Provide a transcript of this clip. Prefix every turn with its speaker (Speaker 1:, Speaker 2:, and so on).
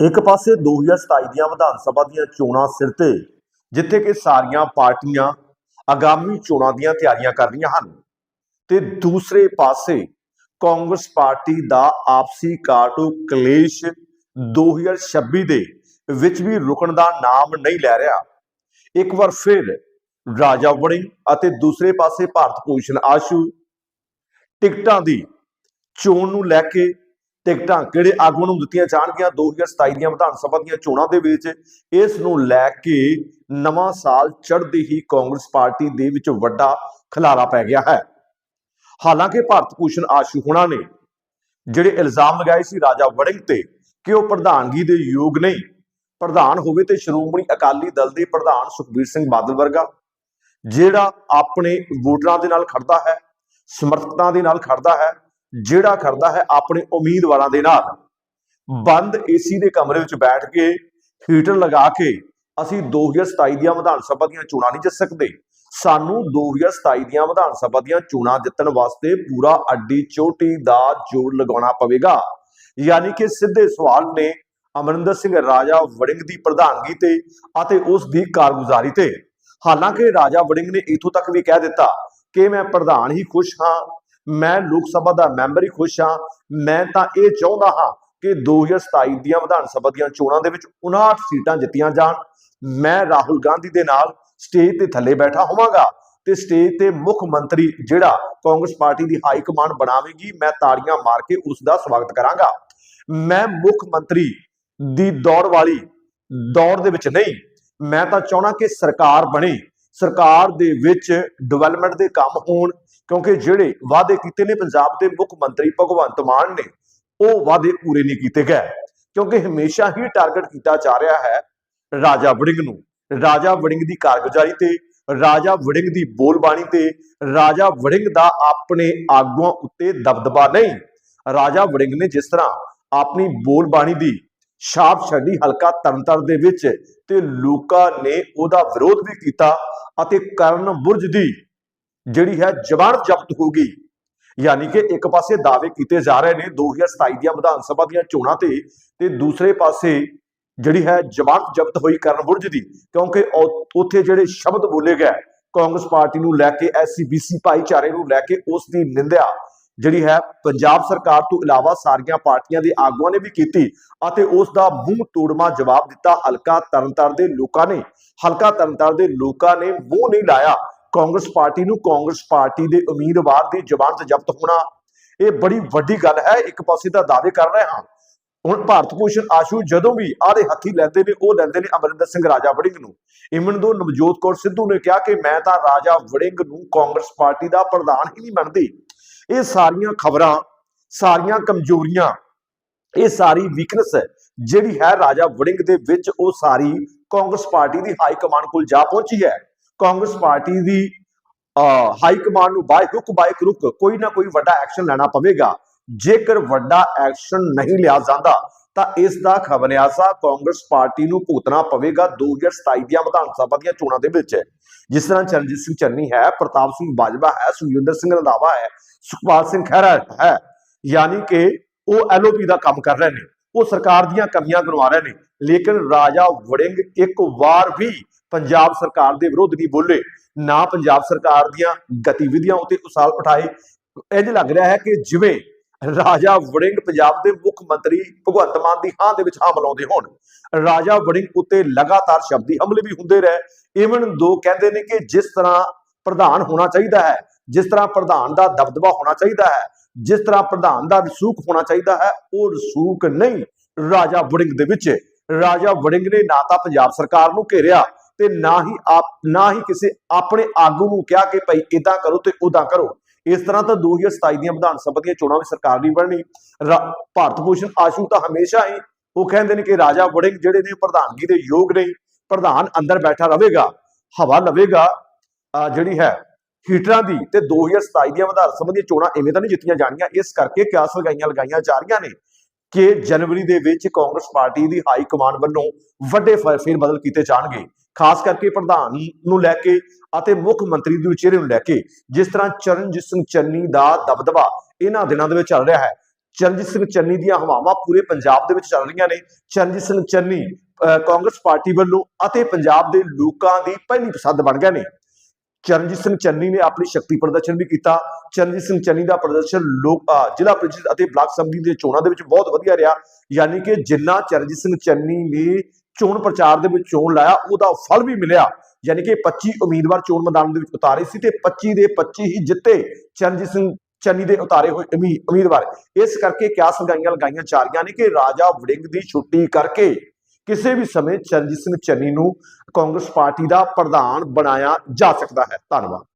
Speaker 1: ਇੱਕ ਪਾਸੇ 2027 ਦੀਆਂ ਵਿਧਾਨ ਸਭਾ ਦੀਆਂ ਚੋਣਾਂ ਸਿਰ ਤੇ, ਜਿੱਥੇ ਕਿ ਸਾਰੀਆਂ ਪਾਰਟੀਆਂ ਆਗਾਮੀ ਚੋਣਾਂ ਦੀਆਂ ਤਿਆਰੀਆਂ ਕਰ ਰਹੀਆਂ ਹਨ, ਤੇ ਦੂਸਰੇ ਪਾਸੇ ਕਾਂਗਰਸ ਪਾਰਟੀ ਦਾ ਆਪਸੀ ਕਾਟੋ ਕਲੇਸ਼ 2026 ਦੇ ਵਿੱਚ ਵੀ ਰੁਕਣ ਦਾ ਨਾਮ ਨਹੀਂ ਲੈ ਰਿਹਾ। ਇੱਕ ਵਾਰ ਫਿਰ ਰਾਜਾ ਵੜਿੰਗ ਅਤੇ ਦੂਸਰੇ ਪਾਸੇ ਭਾਰਤ ਭੂਸ਼ਣ ਆਸ਼ੂ, ਟਿਕਟਾਂ ਦੀ ਚੋਣ ਨੂੰ ਲੈ ਕੇ ਟਿਕਟਾਂ ਕਿਹੜੇ ਆਗੂ ਨੂੰ ਦਿੱਤੀਆਂ ਜਾਣਗੀਆਂ? 2027 ਦੀਆਂ ਵਿਧਾਨ ਸਭਾ ਦੀਆਂ ਚੋਣਾਂ ਦੇ ਵਿੱਚ ਇਸ ਨੂੰ ਲੈ ਕੇ ਨਵਾਂ ਸਾਲ ਚੜ੍ਹਦੇ ਹੀ ਕਾਂਗਰਸ ਪਾਰਟੀ ਦੇ ਵਿੱਚ ਵੱਡਾ ਖਲਾਰਾ ਪੈ ਗਿਆ ਹੈ। ਹਾਲਾਂਕਿ ਭਾਰਤ ਭੂਸ਼ਣ ਆਸ਼ੂ ਹੁਣਾਂ ਨੇ ਜਿਹੜੇ ਇਲਜ਼ਾਮ ਲਗਾਏ ਸੀ ਰਾਜਾ ਵੜਿੰਗ ਤੇ ਕਿ ਉਹ ਪ੍ਰਧਾਨਗੀ ਦੇ ਯੋਗ ਨਹੀਂ, ਪ੍ਰਧਾਨ ਹੋਵੇ ਤੇ ਸ਼੍ਰੋਮਣੀ ਅਕਾਲੀ ਦਲ ਦੇ ਪ੍ਰਧਾਨ ਸੁਖਬੀਰ ਸਿੰਘ ਬਾਦਲ ਵਰਗਾ, ਜਿਹੜਾ ਆਪਣੇ ਵੋਟਰਾਂ ਦੇ ਨਾਲ ਖੜਦਾ ਹੈ, ਸਮਰਥਕਾਂ ਦੇ ਨਾਲ ਖੜਦਾ ਹੈ ਜਿਹੜਾ ਖੜਦਾ ਹੈ ਆਪਣੇ ਉਮੀਦਵਾਰਾਂ ਦੇ ਨਾਲ। ਬੰਦ ਏਸੀ ਦੇ ਕਮਰੇ ਵਿੱਚ ਬੈਠ ਕੇ ਹੀਟਰ ਲਗਾ ਕੇ ਅਸੀਂ 2027 ਦੀਆਂ ਵਿਧਾਨ ਸਭਾ ਦੀਆਂ ਚੋਣਾਂ ਨਹੀਂ ਜਿੱਤ ਸਕਦੇ। ਸਾਨੂੰ 2027 ਦੀਆਂ ਵਿਧਾਨ ਸਭਾ ਦੀਆਂ ਚੋਣਾਂ ਜਿੱਤਣ ਵਾਸਤੇ ਪੂਰਾ ਅੱਡੀ ਚੋਟੀ ਦਾ ਜੋੜ ਲਗਾਉਣਾ ਪਵੇਗਾ। ਯਾਨੀ ਕਿ ਸਿੱਧੇ ਸਵਾਲ ਨੇ ਅਮਰਿੰਦਰ ਸਿੰਘ ਰਾਜਾ ਵੜਿੰਗ ਦੀ ਪ੍ਰਧਾਨਗੀ ਤੇ ਅਤੇ ਉਸ ਦੀ ਕਾਰਗੁਜ਼ਾਰੀ ਤੇ। ਹਾਲਾਂਕਿ ਰਾਜਾ ਵੜਿੰਗ ਨੇ ਇਥੋਂ ਤੱਕ ਵੀ ਕਹਿ ਦਿੱਤਾ ਕਿ ਮੈਂ ਪ੍ਰਧਾਨ ਹੀ ਖੁਸ਼ ਹਾਂ। ਮੈਂ ਲੋਕ ਸਭਾ ਦਾ ਮੈਂਬਰ ਹੀ ਖੁਸ਼ ਹਾਂ। ਮੈਂ ਤਾਂ ਇਹ ਚਾਹੁੰਦਾ ਹਾਂ ਕਿ 2027 ਦੀਆਂ ਵਿਧਾਨ ਸਭਾ ਦੀਆਂ ਚੋਣਾਂ ਦੇ ਵਿੱਚ 59 ਸੀਟਾਂ ਜਿੱਤੀਆਂ ਜਾਣ। ਮੈਂ ਰਾਹੁਲ ਗਾਂਧੀ ਦੇ ਨਾਲ ਸਟੇਜ ਤੇ ਥੱਲੇ ਬੈਠਾ ਹੋਵਾਂਗਾ ਤੇ ਸਟੇਜ ਤੇ ਮੁੱਖ ਮੰਤਰੀ ਜਿਹੜਾ ਕਾਂਗਰਸ ਪਾਰਟੀ ਦੀ ਹਾਈ ਕਮਾਂਡ ਬਣਾਵੇਗੀ, ਮੈਂ ਤਾੜੀਆਂ ਮਾਰ ਕੇ ਉਸ ਦਾ ਸਵਾਗਤ ਕਰਾਂਗਾ। ਮੈਂ ਮੁੱਖ ਮੰਤਰੀ ਦੀ ਦੌੜ ਵਾਲੀ ਦੌੜ ਦੇ ਵਿੱਚ ਨਹੀਂ, ਮੈਂ ਤਾਂ ਚਾਹਣਾ ਕਿ ਸਰਕਾਰ ਬਣੇ। ਸਰਕਾਰ ਦੇ ਵਿੱਚ ਡਿਵੈਲਪਮੈਂਟ ਦੇ ਕੰਮ ਹੋਣ ਕਿਉਂਕਿ ਜਿਹੜੇ ਵਾਅਦੇ ਕੀਤੇ ਨੇ ਪੰਜਾਬ ਦੇ ਮੁੱਖ ਮੰਤਰੀ ਭਗਵੰਤ ਮਾਨ ਨੇ, ਉਹ ਵਾਅਦੇ ਪੂਰੇ ਨਹੀਂ ਕੀਤੇ ਗਏ। ਕਿਉਂਕਿ ਹਮੇਸ਼ਾ ਹੀ ਟਾਰਗੇਟ ਕੀਤਾ ਜਾ ਰਿਹਾ ਹੈ ਰਾਜਾ ਵੜਿੰਗ ਨੂੰ। ਰਾਜਾ ਵੜਿੰਗ ਦੀ ਕਾਰਗੁਜ਼ਾਰੀ ਤੇ, ਰਾਜਾ ਵੜਿੰਗ ਦੀ ਬੋਲਬਾਣੀ ਤੇ, ਰਾਜਾ ਵੜਿੰਗ ਦਾ ਆਪਣੇ ਆਗੂਆਂ ਉੱਤੇ ਦਬਦਬਾ ਨਹੀਂ। ਰਾਜਾ ਵੜਿੰਗ ਨੇ ਜਿਸ ਤਰ੍ਹਾਂ ਆਪਣੀ ਬੋਲਬਾਣੀ ਦੀ ਛਾਪ ਛੱਡੀ ਹਲਕਾ ਤਰਨਤਰ ਦੇ ਵਿੱਚ ਤੇ ਲੋਕਾਂ ਨੇ ਉਹਦਾ ਵਿਰੋਧ ਵੀ ਕੀਤਾ ਅਤੇ ਕਰਨ ਬੁਰਜ ਦੀ ਜਿਹੜੀ ਹੈ ਜ਼ਮਾਨਤ ਜ਼ਬਤ ਹੋ ਗਈ ਯਾਨੀ ਕਿ ਇੱਕ ਪਾਸੇ ਦਾਅਵੇ ਕੀਤੇ ਜਾ ਰਹੇ ਨੇ 2027 ਦੀਆਂ ਵਿਧਾਨ ਸਭਾ ਦੀਆਂ ਚੋਣਾਂ ਤੇ ਤੇ ਦੂਸਰੇ ਪਾਸੇ ਜਿਹੜੀ ਹੈ ਜ਼ਮਾਨਤ ਜ਼ਬਤ ਹੋਈ ਕਰਨ ਬੁਰਜ ਦੀ, ਕਿਉਂਕਿ ਉੱਥੇ ਜਿਹੜੇ ਸ਼ਬਦ ਬੋਲੇ ਗਏ, ਕਾਂਗਰਸ ਪਾਰਟੀ ਨੂੰ ਲੈ ਕੇ ਐਸਸੀਬੀਸੀ ਭਾਈਚਾਰੇ ਨੂੰ ਲੈ ਕੇ ਉਸ ਦੀ ਨਿੰਦਿਆ, ਜਿਹੜੀ ਹੈ ਪੰਜਾਬ ਸਰਕਾਰ ਤੋਂ ਇਲਾਵਾ ਸਾਰੀਆਂ ਪਾਰਟੀਆਂ ਦੇ ਆਗੂਆਂ ਨੇ ਵੀ ਕੀਤੀ, ਅਤੇ ਉਸ ਦਾ ਮੂੰਹ ਤੋੜਮਾ ਜਵਾਬ ਦਿੱਤਾ। ਹਲਕਾ ਤਰਨਤਾਰਨ ਦੇ ਲੋਕਾਂ ਨੇ, ਹਲਕਾ ਤਰਨਤਾਰਨ ਦੇ ਲੋਕਾਂ ਨੇ ਮੂੰਹ ਨਹੀਂ ਲਾਇਆ। ਕਾਂਗਰਸ ਪਾਰਟੀ ਨੂੰ ਕਾਂਗਰਸ ਪਾਰਟੀ ਦੇ ਉਮੀਦਵਾਰ ਦੀ ਜਬਾਨ ਤੇ ਜ਼ਬਤ ਹੋਣਾ, ਇਹ ਬੜੀ ਵੱਡੀ ਗੱਲ ਹੈ, ਇੱਕ ਪਾਸੇ ਤਾਂ ਦਾਅਵੇ ਕਰ ਰਹੇ ਹਾਂ। ਹੁਣ ਭਾਰਤ ਭੂਸ਼ਣ ਆਸ਼ੂ ਜਦੋਂ ਵੀ ਆਦੇ ਹੱਥੀ ਲੈਂਦੇ ਨੇ, ਉਹ ਲੈਂਦੇ ਨੇ ਅਮਰਿੰਦਰ ਸਿੰਘ ਰਾਜਾ ਵੜਿੰਗ ਨੂੰ। ਇਮਨ ਦੋ ਨਵਜੋਤ ਕੌਰ ਸਿੱਧੂ ਨੇ ਕਿਹਾ ਕਿ ਮੈਂ ਤਾਂ ਰਾਜਾ ਵੜਿੰਗ ਨੂੰ ਕਾਂਗਰਸ ਪਾਰਟੀ ਦਾ ਪ੍ਰਧਾਨ ਹੀ ਨਹੀਂ ਮੰਨਦੀ। ਇਹ ਸਾਰੀਆਂ ਖਬਰਾਂ, ਸਾਰੀਆਂ ਕਮਜ਼ੋਰੀਆਂ, ਇਹ ਸਾਰੀ ਵੀਕਨੈਸ ਹੈ, ਜਿਹੜੀ ਹੈ ਰਾਜਾ ਵੜਿੰਗ ਦੇ ਵਿੱਚ ਉਹ ਸਾਰੀ ਕਾਂਗਰਸ ਪਾਰਟੀ ਦੀ ਹਾਈ ਕਮਾਂਡ ਕੋਲ ਜਾ ਪਹੁੰਚੀ ਹੈ। ਕਾਂਗਰਸ ਪਾਰਟੀ ਦੀ ਅਹ, ਹਾਈ ਕਮਾਂਡ ਨੂੰ ਬਾਈ ਹੁੱਕ ਬਾਈ ਕਰੁਕ ਕੋਈ ਨਾ ਕੋਈ ਵੱਡਾ ਐਕਸ਼ਨ ਲੈਣਾ ਪਵੇਗਾ। ਜੇਕਰ ਵੱਡਾ ਐਕਸ਼ਨ ਨਹੀਂ ਲਿਆ ਜਾਂਦਾ ਤਾਂ ਇਸ ਦਾ ਖਬਰਿਆਸਾ ਕਾਂਗਰਸ ਪਾਰਟੀ ਨੂੰ ਭੁਗਤਣਾ ਪਵੇਗਾ 2027 ਦੀਆਂ ਵਿਧਾਨ ਸਭਾ ਦੀਆਂ ਚੋਣਾਂ ਦੇ ਵਿੱਚ। ਜਿਸ ਤਰ੍ਹਾਂ ਚਰਨਜੀਤ ਸਿੰਘ ਚੰਨੀ ਹੈ ਪ੍ਰਤਾਪ ਸਿੰਘ ਬਾਜਵਾ ਹੈ ਸੁਖਵਿੰਦਰ ਸਿੰਘ ਰੰਧਾਵਾ ਹੈ ਸੁਖਪਾਲ ਸਿੰਘ ਖਹਿਰਾ ਹੈ ਯਾਨੀ ਕਿ ਉਹ ਐਲਓਪੀ ਦਾ ਕੰਮ ਕਰ ਰਹੇ ਨੇ। ਉਹ ਸਰਕਾਰ ਦੀਆਂ ਕਮੀਆਂ ਗਣਵਾ ਰਹੇ ਨੇ। ਲੇਕਿਨ ਰਾਜਾ ਵੜਿੰਗ ਇੱਕ ਵਾਰ ਵੀ ਪੰਜਾਬ ਸਰਕਾਰ ਦੇ ਵਿਰੁੱਧ ਨਹੀਂ ਬੋਲੇ, ਨਾ ਪੰਜਾਬ ਸਰਕਾਰ ਦੀਆਂ ਗਤੀਵਿਧੀਆਂ ਉਤੇ ਉਸਾਲ ਉਠਾਏ। ਇੰਜ ਲੱਗ ਰਿਹਾ ਹੈ ਕਿ ਜਿਵੇਂ ਰਾਜਾ ਵੜਿੰਗ ਪੰਜਾਬ ਦੇ ਮੁੱਖ ਮੰਤਰੀ ਭਗਵੰਤ ਮਾਨ ਦੀ ਹਾਂ ਦੇ ਵਿੱਚ ਹਾਂ ਮਿਲਾਉਂਦੇ ਹੋਣ, ਰਾਜਾ ਵੜਿੰਗ ਉੱਤੇ ਲਗਾਤਾਰ ਸ਼ਬਦੀ ਹਮਲੇ ਵੀ ਹੁੰਦੇ ਰਹੇ। ਇਵਨ ਦੋ ਕਹਿੰਦੇ ਨੇ ਕਿ ਜਿਸ ਤਰ੍ਹਾਂ ਪ੍ਰਧਾਨ ਹੋਣਾ ਚਾਹੀਦਾ ਹੈ, ਜਿਸ ਤਰ੍ਹਾਂ ਪ੍ਰਧਾਨ ਦਾ ਦਬਦਬਾ ਹੋਣਾ ਚਾਹੀਦਾ ਹੈ, ਜਿਸ ਤਰ੍ਹਾਂ ਪ੍ਰਧਾਨ ਦਾ ਰਸੂਖ ਹੋਣਾ ਚਾਹੀਦਾ ਹੈ, ਉਹ ਰਸੂਖ ਨਹੀਂ, ਰਾਜਾ ਵੜਿੰਗ ਦੇ ਵਿੱਚ। ਰਾਜਾ ਵੜਿੰਗ ਨੇ ਨਾ ਤਾਂ ਪੰਜਾਬ ਸਰਕਾਰ ਨੂੰ ਘੇਰਿਆ ਤੇ ਨਾ ਹੀ ਆਪ, ਨਾ ਹੀ ਕਿਸੇ ਆਪਣੇ ਆਗੂ ਨੂੰ ਕਿਹਾ ਕਿ ਭਾਈ ਇਦਾਂ ਕਰੋ ਤੇ ਉਦਾਂ ਕਰੋ। ਇਸ ਤਰ੍ਹਾਂ ਤਾਂ 2027 ਦੀਆਂ ਵਿਧਾਨ ਸਭਾ ਦੀਆਂ ਚੋਣਾਂ ਵਿੱਚ ਸਰਕਾਰ ਨਹੀਂ ਬਣਨੀ। ਰਾ- ਭਾਰਤ ਭੂਸ਼ਣ ਆਸ਼ੂ ਤਾਂ ਹਮੇਸ਼ਾ ਹੀ ਉਹ ਕਹਿੰਦੇ ਨੇ ਕਿ ਰਾਜਾ ਵੜਿੰਗ ਜਿਹੜੇ ਨੇ ਪ੍ਰਧਾਨਗੀ ਦੇ ਯੋਗ ਨਹੀਂ ਪ੍ਰਧਾਨ ਅੰਦਰ ਬੈਠਾ ਰਹੇਗਾ, ਹਵਾ ਲਵੇਗਾ ਜਿਹੜੀ ਹੈ ਹੀਟਰਾਂ ਦੀ ਤੇ 2027 ਦੀਆਂ ਵਿਧਾਨ ਸਭਾ ਦੀਆਂ ਚੋਣਾਂ ਇਵੇਂ ਤਾਂ ਨਹੀਂ ਜਿੱਤੀਆਂ ਜਾਣਗੀਆਂ। ਇਸ ਕਰਕੇ ਕਿਆਸ ਲਗਾਈਆਂ ਲਗਾਈਆਂ ਜਾ ਰਹੀਆਂ ਨੇ। ਕਿ ਜਨਵਰੀ ਦੇ ਵਿੱਚ ਕਾਂਗਰਸ ਪਾਰਟੀ ਦੀ ਹਾਈ ਕਮਾਂਡ ਵੱਲੋਂ ਵੱਡੇ ਫ- ਫੇਰ ਬਦਲ ਕੀਤੇ ਜਾਣਗੇ। ਖਾਸ ਕਰਕੇ ਪ੍ਰਧਾਨ ਨੂੰ ਲੈ ਕੇ ਅਤੇ ਮੁੱਖ ਮੰਤਰੀ ਦੇ ਚਿਹਰੇ ਨੂੰ ਲੈ ਕੇ ਜਿਸ ਤਰ੍ਹਾਂ ਚਰਨਜੀਤ ਸਿੰਘ ਚੰਨੀ ਦਾ ਦਬਦਬਾ ਇਹਨਾਂ ਦਿਨਾਂ ਦੇ ਵਿੱਚ ਚੱਲ ਰਿਹਾ ਹੈ। ਚਰਨਜੀਤ ਸਿੰਘ ਚੰਨੀ ਦੀਆਂ ਹਵਾਵਾਂ ਪੂਰੇ ਪੰਜਾਬ ਦੇ ਵਿੱਚ ਚੱਲ ਰਹੀਆਂ ਨੇ। ਚਰਨਜੀਤ ਸਿੰਘ ਚੰਨੀ ਅਹ, ਕਾਂਗਰਸ ਪਾਰਟੀ ਵੱਲੋਂ ਅਤੇ ਪੰਜਾਬ ਦੇ ਲੋਕਾਂ ਦੀ ਪਹਿਲੀ ਪਸੰਦ ਬਣ ਗਏ ਨੇ। ਚਰਨਜੀਤ ਸਿੰਘ ਚੰਨੀ ਨੇ ਆਪਣੀ ਸ਼ਕਤੀ ਪ੍ਰਦਰਸ਼ਨ ਵੀ ਕੀਤਾ। ਚਰਨਜੀਤ ਸਿੰਘ ਚੰਨੀ ਦਾ ਪ੍ਰਦਰਸ਼ਨ ਲੋਕ ਜ਼ਿਲ੍ਹਾ ਪ੍ਰੀਸ਼ਦ ਅਤੇ ਬਲਾਕ ਸੰਮਤੀ ਦੇ ਚੋਣਾਂ ਦੇ ਵਿੱਚ ਬਹੁਤ ਵਧੀਆ ਰਿਹਾ। ਯਾਨੀ ਕਿ ਜਿੰਨਾ ਚਰਨਜੀਤ ਸਿੰਘ ਚੰਨੀ ਨੇ ਚੋਣ ਪ੍ਰਚਾਰ ਦੇ ਵਿੱਚ ਚੋਣ ਲਾਇਆ, ਉਹਦਾ ਫਲ ਵੀ ਮਿਲਿਆ। ਯਾਨੀ ਕਿ 25 ਉਮੀਦਵਾਰ ਚੋਣ ਮੈਦਾਨ ਦੇ ਵਿੱਚ ਉਤਾਰੇ ਸੀ ਤੇ 25 ਦੇ 25 ਹੀ ਜਿੱਤੇ ਚਰਨਜੀਤ ਸਿੰਘ ਚੰਨੀ ਦੇ ਉਤਾਰੇ ਹੋਏ ਉਮੀ- ਉਮੀਦਵਾਰ। ਇਸ ਕਰਕੇ ਕਿਆ ਸੰਗਾਈਆਂ ਲਗਾਈਆਂ ਜਾ ਰਹੀਆਂ ਨੇ ਕਿ ਰਾਜਾ ਵੜਿੰਗ ਦੀ ਛੁੱਟੀ ਕਰਕੇ ਕਿਸੇ ਵੀ ਸਮੇਂ ਚਰਨਜੀਤ ਸਿੰਘ ਚੰਨੀ ਨੂੰ ਕਾਂਗਰਸ ਪਾਰਟੀ ਦਾ ਪ੍ਰਧਾਨ ਬਣਾਇਆ ਜਾ ਸਕਦਾ ਹੈ। ਧੰਨਵਾਦ।